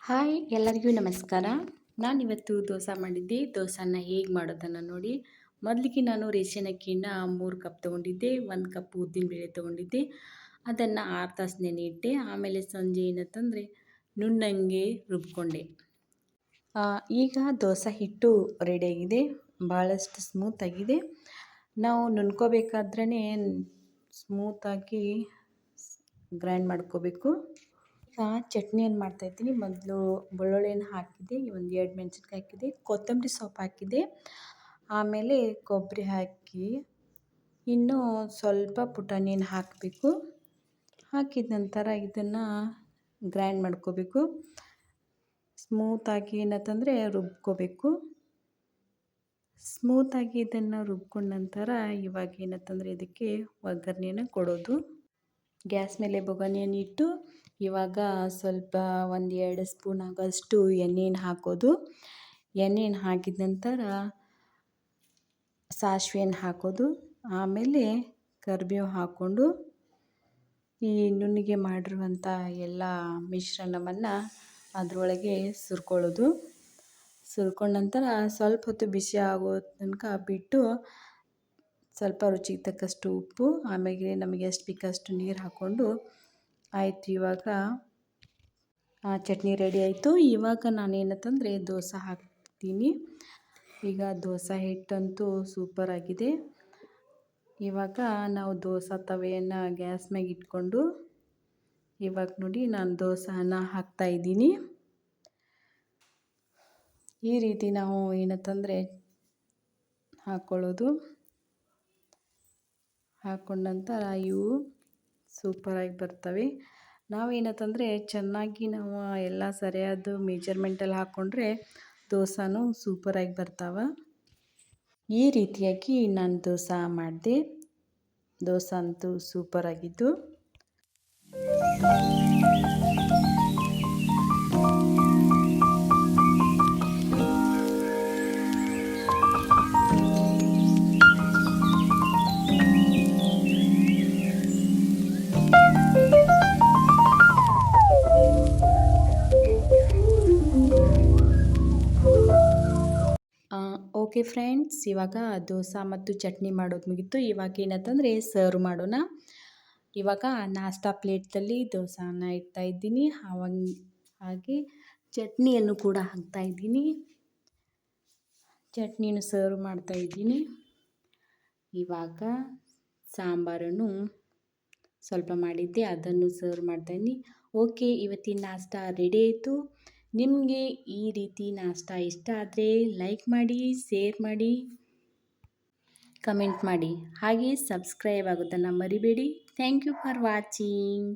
Hi, ಎಲ್ಲರಿಗೂ ನಮಸ್ಕಾರ. ನಾನಿವತ್ತು ದೋಸೆ ಮಾಡಿದ್ದೆ. ದೋಸೆನ ಹೇಗೆ ಮಾಡೋದನ್ನು ನೋಡಿ. ಮೊದಲಿಗೆ ನಾನು ರೇಷನ್ ಅಕ್ಕಿನ ಮೂರು ಕಪ್ ತೊಗೊಂಡಿದ್ದೆ, ಒಂದು ಕಪ್ ಉದ್ದಿನಬೇಳೆ ತೊಗೊಂಡಿದ್ದೆ. ಅದನ್ನು ಆರು ತಾಸು ನೆನೆ ಇಟ್ಟೆ ಆಮೇಲೆ ಸಂಜೆ ಏನಂತಂದರೆ ನುಣ್ಣಂಗೆ ರುಬ್ಕೊಂಡೆ. ಈಗ ದೋಸೆ ಹಿಟ್ಟು ರೆಡಿಯಾಗಿದೆ ಭಾಳಷ್ಟು ಸ್ಮೂತಾಗಿದೆ ನಾವು ನುಣ್ಕೋಬೇಕಾದ್ರೆ ಸ್ಮೂತಾಗಿ ಗ್ರೈಂಡ್ ಮಾಡ್ಕೋಬೇಕು. ಈಗ ಚಟ್ನಿಯನ್ನು ಮಾಡ್ತಾಯಿದ್ದೀನಿ ಮೊದಲು ಬೆಳ್ಳುಳ್ಳಿಯನ್ನು ಹಾಕಿದೆ ಒಂದು ಎರಡು ಮೆಣಸಿನ್ಕಾಯಿ ಹಾಕಿದೆ, ಕೊತ್ತಂಬರಿ ಸೊಪ್ಪು ಹಾಕಿದೆ. ಆಮೇಲೆ ಕೊಬ್ಬರಿ ಹಾಕಿ ಇನ್ನೂ ಸ್ವಲ್ಪ ಪುಟಾಣಿಯನ್ನು ಹಾಕಬೇಕು. ಹಾಕಿದ ನಂತರ ಇದನ್ನು ಗ್ರೈಂಡ್ ಮಾಡ್ಕೋಬೇಕು. ಸ್ಮೂತಾಗಿ ಏನತ್ತಂದರೆ ರುಬ್ಕೋಬೇಕು. ಸ್ಮೂತಾಗಿ ಇದನ್ನು ರುಬ್ಕೊಂಡ ನಂತರ ಇವಾಗ ಏನತ್ತಂದರೆ ಇದಕ್ಕೆ ಒಗ್ಗರಣೆಯನ್ನು ಕೊಡೋದು. ಗ್ಯಾಸ್ ಮೇಲೆ ಬೊಗಣೆಯನ್ನು ಇಟ್ಟು ಇವಾಗ ಸ್ವಲ್ಪ ಒಂದು ಎರಡು ಸ್ಪೂನ್ ಆಗೋಷ್ಟು ಎಣ್ಣೆಯನ್ನು ಹಾಕೋದು. ಎಣ್ಣೆಯನ್ನು ಹಾಕಿದ ನಂತರ ಸಾಸಿವೆಯನ್ನು ಹಾಕೋದು. ಆಮೇಲೆ ಕರಿಬೇವು ಹಾಕ್ಕೊಂಡು ಈ ನುಣ್ಣಿಗೆ ಮಾಡಿರುವಂಥ ಎಲ್ಲ ಮಿಶ್ರಣವನ್ನು ಅದರೊಳಗೆ ಸುರ್ಕೊಳ್ಳೋದು. ಸುರ್ಕೊಂಡ ನಂತರ ಸ್ವಲ್ಪ ಹೊತ್ತು ಬಿಸಿ ಆಗೋ ತನಕ ಬಿಟ್ಟು ಸ್ವಲ್ಪ ರುಚಿಗೆ ತಕ್ಕಷ್ಟು ಉಪ್ಪು, ಆಮೇಲೆ ನಮಗೆ ಎಷ್ಟು ಬೇಕಷ್ಟು ನೀರು ಹಾಕ್ಕೊಂಡು ಆಯಿತು ಇವಾಗ ಚಟ್ನಿ ರೆಡಿ ಆಯಿತು. ಇವಾಗ ನಾನೇನಂತಂದರೆ ದೋಸೆ ಹಾಕ್ತೀನಿ. ಈಗ ದೋಸೆ ಹಿಟ್ಟಂತೂ ಸೂಪರ್ ಆಗಿದೆ. ಇವಾಗ ನಾವು ದೋಸೆ ತವೆಯನ್ನು ಗ್ಯಾಸ್ ಮ್ಯಾಗ ಇಟ್ಕೊಂಡು ಇವಾಗ ನೋಡಿ ನಾನು ದೋಸೆನ ಹಾಕ್ತಾಯಿದ್ದೀನಿ ಈ ರೀತಿ ನಾವು ಏನಂತಂದರೆ ಹಾಕ್ಕೊಳ್ಳೋದು. ಹಾಕ್ಕೊಂಡ ನಂತರ ಇವು ಸೂಪರಾಗಿ ಬರ್ತವೆ. ನಾವೇನತ್ತಂದರೆ ಚೆನ್ನಾಗಿ ನಾವು ಎಲ್ಲ ಸರಿಯಾದ ಮೇಜರ್ಮೆಂಟಲ್ಲಿ ಹಾಕ್ಕೊಂಡ್ರೆ ದೋಸೆನೂ ಸೂಪರಾಗಿ ಬರ್ತಾವೆ. ಈ ರೀತಿಯಾಗಿ ನಾನು ದೋಸೆ ಮಾಡಿದೆ. ದೋಸೆ ಅಂತೂ ಸೂಪರಾಗಿದ್ದು. ಓಕೆ ಫ್ರೆಂಡ್ಸ್, ಇವಾಗ ದೋಸೆ ಮತ್ತು ಚಟ್ನಿ ಮಾಡೋದು ಮುಗೀತು. ಇವಾಗ ಏನಂತಂದರೆ ಸರ್ವ್ ಮಾಡೋಣ. ಇವಾಗ ನಾಷ್ಟಾ ಪ್ಲೇಟಲ್ಲಿ ದೋಸಾನ ಇಡ್ತಾ ಇದ್ದೀನಿ. ಅವಾಗ ಹಾಗೆ ಚಟ್ನಿಯನ್ನು ಕೂಡ ಹಾಕ್ತಾ ಇದ್ದೀನಿ. ಚಟ್ನಿನ ಸರ್ವ್ ಮಾಡ್ತಾ ಇದ್ದೀನಿ. ಇವಾಗ ಸಾಂಬಾರನ್ನು ಸ್ವಲ್ಪ ಮಾಡಿದ್ದೆ, ಅದನ್ನು ಸರ್ವ್ ಮಾಡ್ತಾಯಿದ್ದೀನಿ ಓಕೆ, ಇವತ್ತಿನ ನಾಷ್ಟಾ ರೆಡಿ ಆಯಿತು. ನಿಮಗೆ ಈ ರೀತಿ ನಾಷ್ಟ ಇಷ್ಟ ಆದರೆ ಲೈಕ್ ಮಾಡಿ ಶೇರ್ ಮಾಡಿ ಕಮೆಂಟ್ ಮಾಡಿ. ಹಾಗೆ ಸಬ್ಸ್ಕ್ರೈಬ್ ಆಗೋದನ್ನು ಮರಿಬೇಡಿ. Thank you for watching